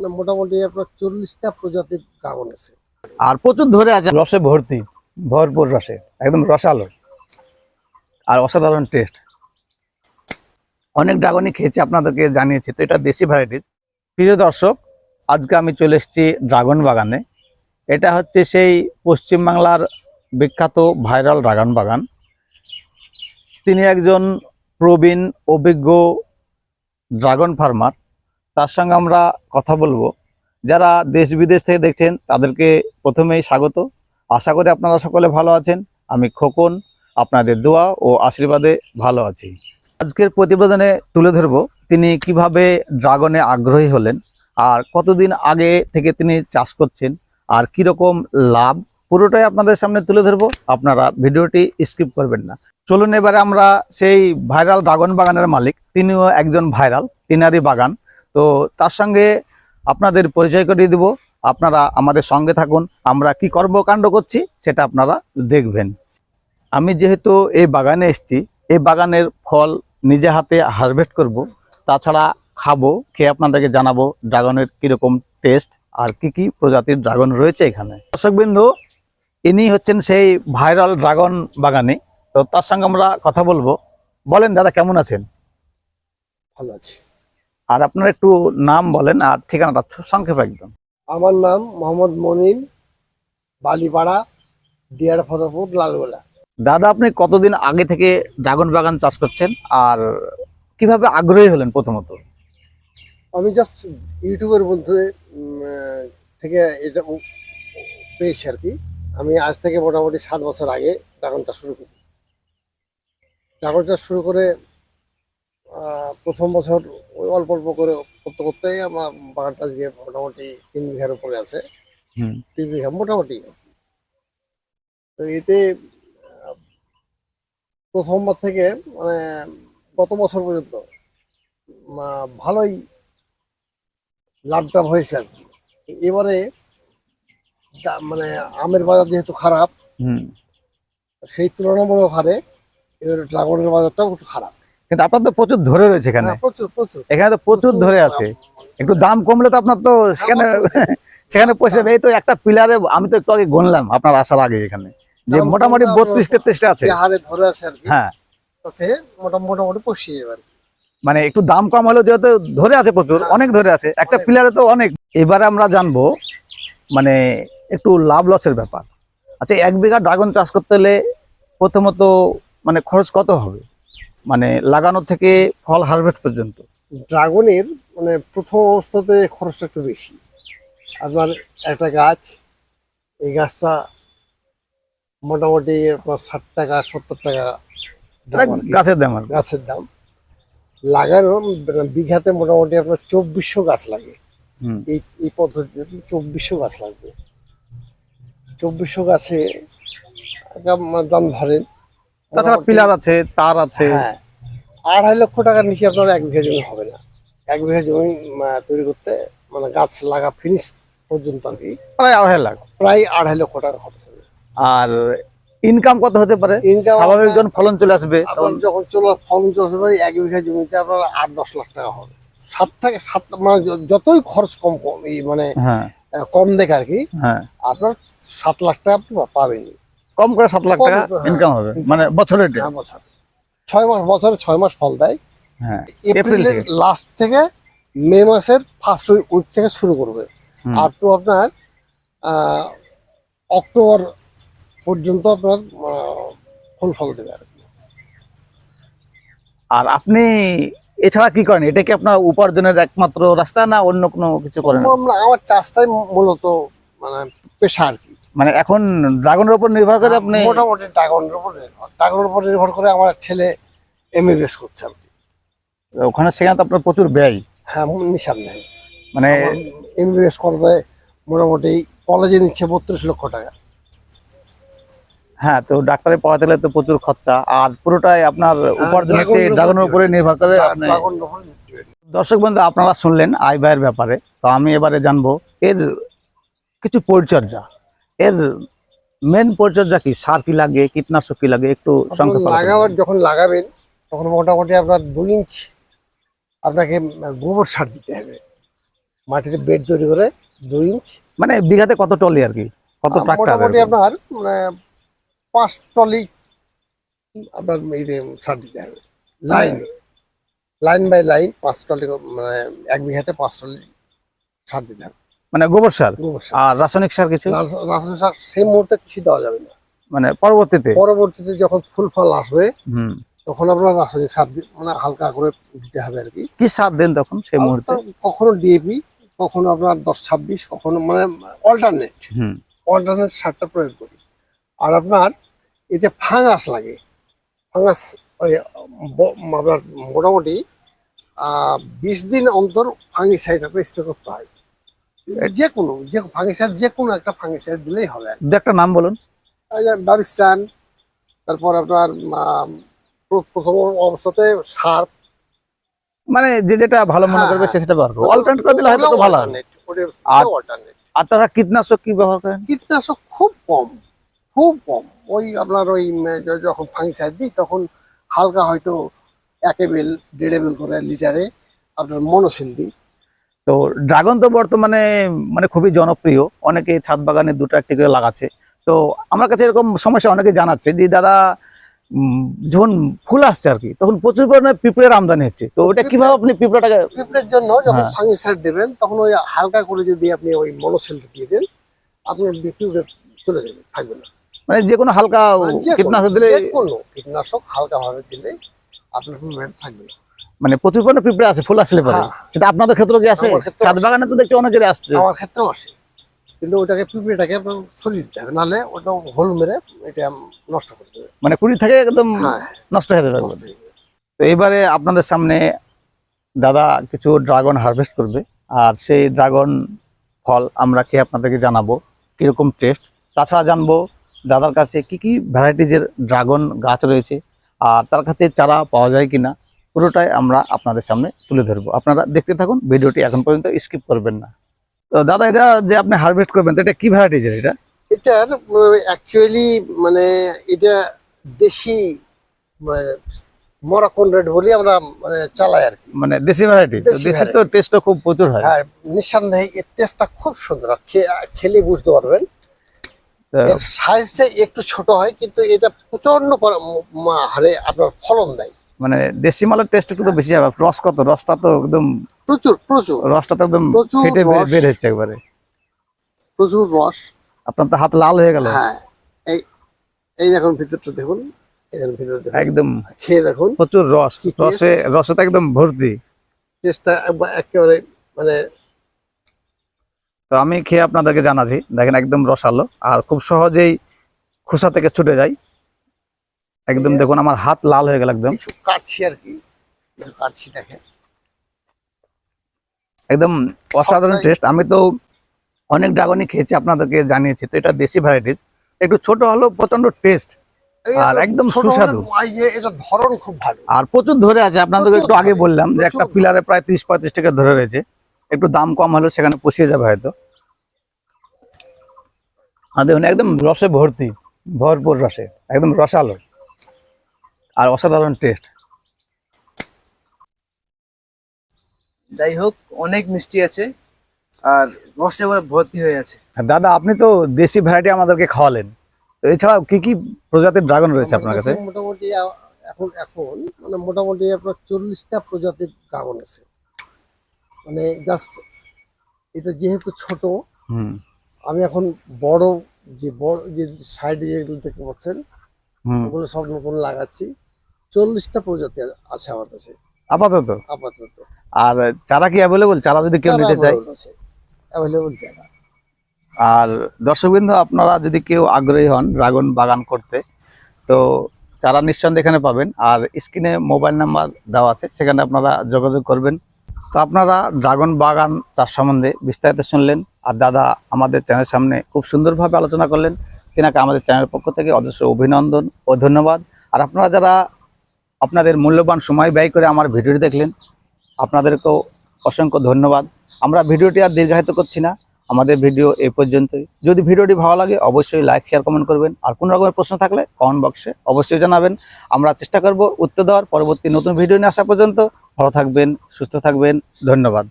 মানে মোটামুটি আপনার চল্লিশটা প্রজাতির ড্রাগন আছে। আর প্রচুর ধরে আছে। রসে ভর্তি, ভরপুর রসে, একদম রসালো। আর অসাধারণ টেস্ট অনেক ড্রাগনই খেয়েছি, আপনাদেরকে জানিয়েছি, তো এটা দেশি ভ্যারাইটিস প্রিয় দর্শক, আজকে আমি চলে এসেছি ড্রাগন বাগানে। এটা হচ্ছে সেই পশ্চিমবাংলার বিখ্যাত ভাইরাল ড্রাগন বাগান। তিনি একজন প্রবীণ, অভিজ্ঞ ড্রাগন ফার্মার তার সঙ্গে আমরা কথা বলব। যারা দেশ বিদেশ থেকে দেখছেন, তাদেরকে প্রথমেই স্বাগত। আশা করি আপনারা সকলে ভালো আছেন। আমি খোকন, আপনাদের দোয়া ও আশীর্বাদে ভালো আছি। আজকের প্রতিবেদনে তুলে ধরব তিনি কীভাবে ড্রাগনে আগ্রহী হলেন, আর কতদিন আগে থেকে তিনি চাষ করছেন, আর কীরকম লাভ, পুরোটাই আপনাদের সামনে তুলে ধরবো। আপনারা ভিডিওটি স্কিপ করবেন না। চলুন এবারে আমরা সেই ভাইরাল ড্রাগন বাগানের মালিক, তিনিও একজন ভাইরাল, তিনারই বাগান। তো তার সঙ্গে আপনাদের পরিচয় করিয়ে দিব। আপনারা আমাদের সঙ্গে থাকুন। আমরা কি কর্মকাণ্ড করছি সেটা আপনারা দেখবেন। আমি যেহেতু এই বাগানে এসেছি, এই বাগানের ফল নিজে হাতে হারভেস্ট করব। তাছাড়া খাব খেয়ে আপনাদেরকে জানাব ড্রাগনের কীরকম টেস্ট আর কি কি প্রজাতির ড্রাগন রয়েছে এখানে। দর্শকবিন্দু, ইনি হচ্ছেন সেই ভাইরাল ড্রাগন বাগানে। তো তার সঙ্গে আমরা কথা বলব। বলেন দাদা, কেমন আছেন? ভালো আছে। আর আপনার একটু নাম বলেন আর ঠিকানাটা সংক্ষেপে একদম। আমার নাম মোহাম্মদ মনিন বালিপাড়া ডিয়ার ফতেপুর লালগোলা। দাদা আপনি কতদিন আগে থেকে ড্রাগন বাগান চাষ করছেন? আর কীভাবে আগ্রহী হলেন প্রথমত? আমি জাস্ট ইউটিউবের মধ্যে থেকে এটা পেয়েছি আর কি। আমি আজ থেকে মোটামুটি সাত বছর আগে ড্রাগন চাষ শুরু করি। ড্রাগন চাষ শুরু করে প্রথম বছর ওই অল্প অল্প করে করতে করতেই আমার বাগানটা আজকে মোটামুটি তিন বিঘার উপরে আছে। তিন বিঘা মোটামুটি। তো এতে প্রথমবার থেকে মানে গত বছর পর্যন্ত ভালোই লাভ টাভ হয়েছে আর কি। এবারে মানে আমের বাজার যেহেতু খারাপ হুম। সেই তুলনামূলক হারে এবারে ড্রাগনের বাজারটাও একটু খারাপ। কিন্তু আপনার তো প্রচুর ধরে রয়েছে এখানে। হ্যাঁ, এখানে তো প্রচুর ধরে আছে। একটু দাম কমলে তো আপনার তো সেখানে সেখানে পয়সা এই তো একটা পিলারে আমি তো একটু আগে গুনলাম আপনার আসার আগে এখানে। যে মোটামুটি বত্রিশ তেত্রিশটা আছে। হ্যাঁ। মোটামুটি পশিয়ে মানে একটু দাম কম হলেও যেহেতু ধরে আছে প্রচুর হ্যাঁ। অনেক ধরে আছে। একটা পিলারে তো অনেক। এবারে আমরা জানব মানে একটু লাভ লসের ব্যাপার। আচ্ছা এক বিঘা ড্রাগন চাষ করতে হলে প্রথমত মানে খরচ কত হবে? মানে লাগানো থেকে ফল হারভেস্ট পর্যন্ত? ড্রাগনের মানে প্রথম অবস্থাতে খরচটা একটু বেশি। আপনার একটা গাছ এই গাছটা মোটামুটি আপনার ষাট টাকা সত্তর টাকা গাছের দাম আর গাছের দাম। লাগানো মানে বিঘাতে মোটামুটি আপনার চব্বিশশো গাছ লাগে। এই এই পদ্ধতিতে চব্বিশশো গাছ লাগবে। চব্বিশশো গাছে একটা মানে দাম ধরেন তাছাড়া পিলার আছে তার আছে। হ্যাঁ। আড়াই লক্ষ টাকার নিচে আপনার এক বিঘা জমি হবে না। এক বিঘা জমি তৈরি করতে মানে গাছ লাগা ফিনিশ পর্যন্ত আর কি। প্রায় আড়াই লাখ। প্রায় আড়াই লক্ষ টাকা খরচ হবে। আর ইনকাম কত হতে পারে? স্বাভাবিক যখন ফলন চলে আসবে যখন চলো ফলন চলতে পারে এক বিঘা জমিতে আপনার আট দশ লাখ টাকা হবে। সাত থেকে সাত মানে যতই খরচ কম কম মানে হ্যাঁ। কম দেখে আর কি হ্যাঁ। আপনার সাত লাখ টাকা আপনি পাবেন কম করে সাত লাখ টাকা। ইনকাম হবে? মানে বছরের। হ্যাঁ বছর। ছয় মাস বছরে ছয় মাস ফল দেয়। হ্যাঁ এপ্রিলের লাস্ট থেকে? মে মাসের ফার্স্ট উইক থেকে শুরু করবে। আপ টু আপনার আহ, অক্টোবর পর্যন্ত আপনার আহ, ফুল ফল দেবে আর কি। আর আপনি এছাড়া কি করেন? এটা কি আপনার উপার্জনের একমাত্র রাস্তা না অন্য কোনো কিছু করেন? আমার চাষটাই মূলত মানে পেশা আর কি। মানে এখন ড্রাগনের উপর নির্ভর করে আপনি মোটামুটি ড্রাগনের উপর নির্ভর। ড্রাগনের উপর নির্ভর করে আমার ছেলে এমবিবিএস করছে আর কি। ওখানে সেখানে তো আপনার প্রচুর ব্যয়। হ্যাঁ নিশান নেই। মানে এমবিবিএস করতে মোটামুটি কলেজে নিচ্ছে বত্রিশ লক্ষ টাকা। হ্যাঁ তো ডাক্তারে পড়াতে গেলে তো প্রচুর খরচা। আর পুরোটাই আপনার উপার্জন হচ্ছে ড্রাগনের উপরে নির্ভর করে। দর্শক বন্ধু আপনারা শুনলেন আয় ব্যয়ের ব্যাপারে। তো আমি এবারে জানব এর কিছু পরিচর্যা। এর মেন পরিচর্যা কি? সার কি লাগে? কীটনাশক কি লাগে? একটু লাগাবার যখন লাগাবেন তখন মোটামুটি আপনার দুই ইঞ্চ আপনাকে গোবর সার দিতে হবে। মাটিতে বেড তৈরি করে দুই ইঞ্চ। মানে বিঘাতে কত টলি আর কি? কত মোটামুটি আপনার মানে পাঁচ টলি আপনার সার দিতে হবে। লাইনে। লাইন বাই লাইন পাঁচ টলি মানে এক বিঘাতে পাঁচ টলি সার দিতে হবে। মানে গোবর সার? গোবর আর রাসায়নিক সার কিছু? রাসায়নিক সার সেই মুহূর্তে কিছু দেওয়া যাবে না। মানে পরবর্তীতে? পরবর্তীতে যখন ফুল ফল আসবে তখন আপনার রাসায়নিক সার মানে হালকা করে দিতে হবে আর কি। কি সার দেন তখন সেই মুহূর্তে? কখনো ডিএপি কখনো আপনার দশ ছাব্বিশ কখনো মানে অল্টারনেট হুম। অল্টারনেট সারটা প্রয়োগ করি। আর আপনার এতে ফাঙ্গাস লাগে। ফাঙ্গাস ওই আপনার মোটামুটি বিশ দিন অন্তর ফাঙ্গিসাইড স্প্রে করতে হয়। যে কোনো যে ফাঙ্গিসাইড যে কোনো একটা ফাঙ্গিসাইড দিলেই হবে দু একটা নাম বলুন। বাবিস্টান তারপর আপনার প্রথম অবস্থাতে সার মানে যে যেটা ভালো মনে হ্যাঁ, করবে হ্যাঁ। সে সেটা ব্যবহার করবে। অল্টারনেট করে দিলে হয়তো ভালো ওটা- আর- তারা কীটনাশক কি ব্যবহার করেন? কীটনাশক খুব কম খুব কম। ওই আপনার ওই যখন ফাঙ্গিসাইড দিই তখন হালকা হয়তো এক এমএল দেড় এমএল করে লিটারে আপনার মনোসিল দিই। তো ড্রাগন তো বর্তমানে মানে খুবই জনপ্রিয়। অনেকে ছাদ বাগানে দুটো একটি করে লাগাচ্ছে। তো আমার কাছে এরকম সমস্যা অনেকে জানাচ্ছে যে দাদা যখন ফুল আসছে আর কি তখন প্রচুর পরিমাণে পিঁপড়ের আমদানি হচ্ছে। তো ওটা কীভাবে আপনি পিঁপড়াটাকে পিঁপড়ের জন্য যখন হ্যাঁ। ফাঙ্গিসাইড দেবেন তখন ওই হালকা করে যদি আপনি ওই মনোসিলটা দিয়ে দেন আপনার পিঁপড়ে চলে যাবে থাকবে না। মানে যে কোনো হালকা কীটনাশক দিলে কোনো কীটনাশক হালকা ভাবে দিলে আপনার পিঁপড়ে থাকবে না। মানে প্রচুর পরিমাণে পিঁপড়ে আছে ফুল আসলে পরে। হ্যাঁ। সেটা আপনাদের ক্ষেত্রে কি আছে? ছাদ বাগানে তো দেখছি অনেকেরই আসছে। আমার ক্ষেত্রেও আসে। কিন্তু ওটাকে পিঁপড়েটাকে সরিয়ে দিতে হবে নাহলে ওটা হোল মেরে এটা নষ্ট করে দেবে। মানে কুড়ি থেকে একদম হ্যাঁ নষ্ট হয়ে যাবে নষ্ট। হয়ে যাবে। তো এবারে আপনাদের সামনে দাদা কিছু ড্রাগন হারভেস্ট করবে আর সেই ড্রাগন ফল আমরা খেয়ে আপনাদেরকে জানাব কীরকম টেস্ট। তাছাড়া জানব দাদার কাছে কি কি ভ্যারাইটিজের ড্রাগন গাছ রয়েছে আর তার কাছে চারা পাওয়া যায় কিনা পুরোটাই আমরা আপনাদের সামনে তুলে ধরবো। আপনারা দেখতে থাকুন ভিডিওটি এখন পর্যন্ত স্কিপ করবেন না। তো দাদা এটা যে আপনি হারভেস্ট করবেন তো এটা কি ভ্যারাইটিজের এটা? এটার অ্যাকচুয়ালি মানে এটা দেশি মরাকন রেড বলি আমরা মানে চালাই আর কি। মানে দেশি ভ্যারাইটি তো দেশি তো টেস্টও খুব প্রচুর হয়। আর নিঃসন্দেহে এর টেস্টটা খুব সুন্দর। খেলে বুঝতে পারবেন। সাইজটা একটু ছোট হয় কিন্তু এটা প্রচণ্ড পর- হারে আপনার ফলন দেয়। মানে দেশি মালের টেস্ট একটু তো বেশি হবে। রস কত? রসটা তো একদম প্রচুর প্রচুর। রসটা তো একদম ফেটে বের- হচ্ছে একবারে। প্রচুর রস। আপনার তো হাত লাল হয়ে গেল। হ্যাঁ। এই এই দেখুন ভিতরটা দেখুন। একদম। খেয়ে দেখুন। প্রচুর রস। রসে রসে তো একদম ভর্তি। টেস্টটা একবার- একেবারে মানে তো আমি খেয়ে আপনাদেরকে জানাচ্ছি। দেখেন একদম রসালো। আর খুব সহজেই খোসা থেকে ছুটে যায়। একদম দেখুন আমার হাত লাল হয়ে গেল একদম। কাটছি আর কি। কাটছি দেখেন। একদম অসাধারণ টেস্ট আমি তো অনেক ড্রাগনই খেয়েছি আপনাদেরকে জানিয়েছি তো এটা দেশি ভ্যারাইটিস একটু ছোট হলেও প্রচণ্ড টেস্ট আর একদম সুস্বাদু। হলে এই যে এটা ধরন খুব ভালো। আর প্রচুর ধরে আছে আপনাদেরকে একটু আগে বললাম যে একটা পিলারে প্রায় তিরিশ পঁয়ত্রিশ টাকা ধরে রয়েছে। একটু দাম কম হলেও সেখানে পুষিয়ে যাবে হয়তো। আর দেখুন একদম রসে ভর্তি ভরপুর রসে একদম রসালো। আর অসাধারণ টেস্ট যাই হোক অনেক মিষ্টি আছে আর রসে এবার ভর্তি হয়ে আছে। দাদা আপনি তো দেশি ভ্যারাইটি আমাদেরকে খাওয়ালেন। তো এছাড়াও কি কি প্রজাতির ড্রাগন রয়েছে আপনার কাছে? মোটামুটি এখন এখন মানে মোটামুটি আপনার চল্লিশটা প্রজাতির ড্রাগন আছে। মানে জাস্ট এটা যেহেতু ছোট হুম। আমি এখন বড় যে বড় যে সাইডে যেগুলো দেখতে পাচ্ছেন ওগুলো সব নতুন লাগাচ্ছি। চল্লিশটা প্রজাতি আছে আমার কাছে। আপাতত? আপাতত। আর চারা কি অ্যাভেলেবল চারা যদি কেউ নিতে চায়? অ্যাভেলেবল জায়গা আর দর্শকবৃন্দ আপনারা যদি কেউ আগ্রহী হন ড্রাগন বাগান করতে তো চারা নিঃসন্দেহে এখানে পাবেন। আর স্ক্রিনে মোবাইল নাম্বার দেওয়া আছে সেখানে আপনারা যোগাযোগ করবেন। তো আপনারা ড্রাগন বাগান চাষ সম্বন্ধে বিস্তারিত শুনলেন। আর দাদা আমাদের চ্যানেলের সামনে খুব সুন্দরভাবে আলোচনা করলেন। তিনাকে আমাদের চ্যানেলের পক্ষ থেকে অজস্র অভিনন্দন ও ধন্যবাদ। আর আপনারা যারা আপনাদের মূল্যবান সময় ব্যয় করে আমার ভিডিওটি দেখলেন। আপনাদেরকেও অসংখ্য ধন্যবাদ। আমরা ভিডিওটি আর দীর্ঘায়িত করছি না। আমাদের ভিডিও এ পর্যন্তই। যদি ভিডিওটি ভালো লাগে, অবশ্যই লাইক শেয়ার কমেন্ট করবেন। আর কোনো রকমের প্রশ্ন থাকলে কমেন্ট বক্সে অবশ্যই জানাবেন। আমরা চেষ্টা করব উত্তর দেওয়ার। পরবর্তী নতুন ভিডিও নিয়ে আসা পর্যন্ত ভালো থাকবেন, সুস্থ থাকবেন। ধন্যবাদ।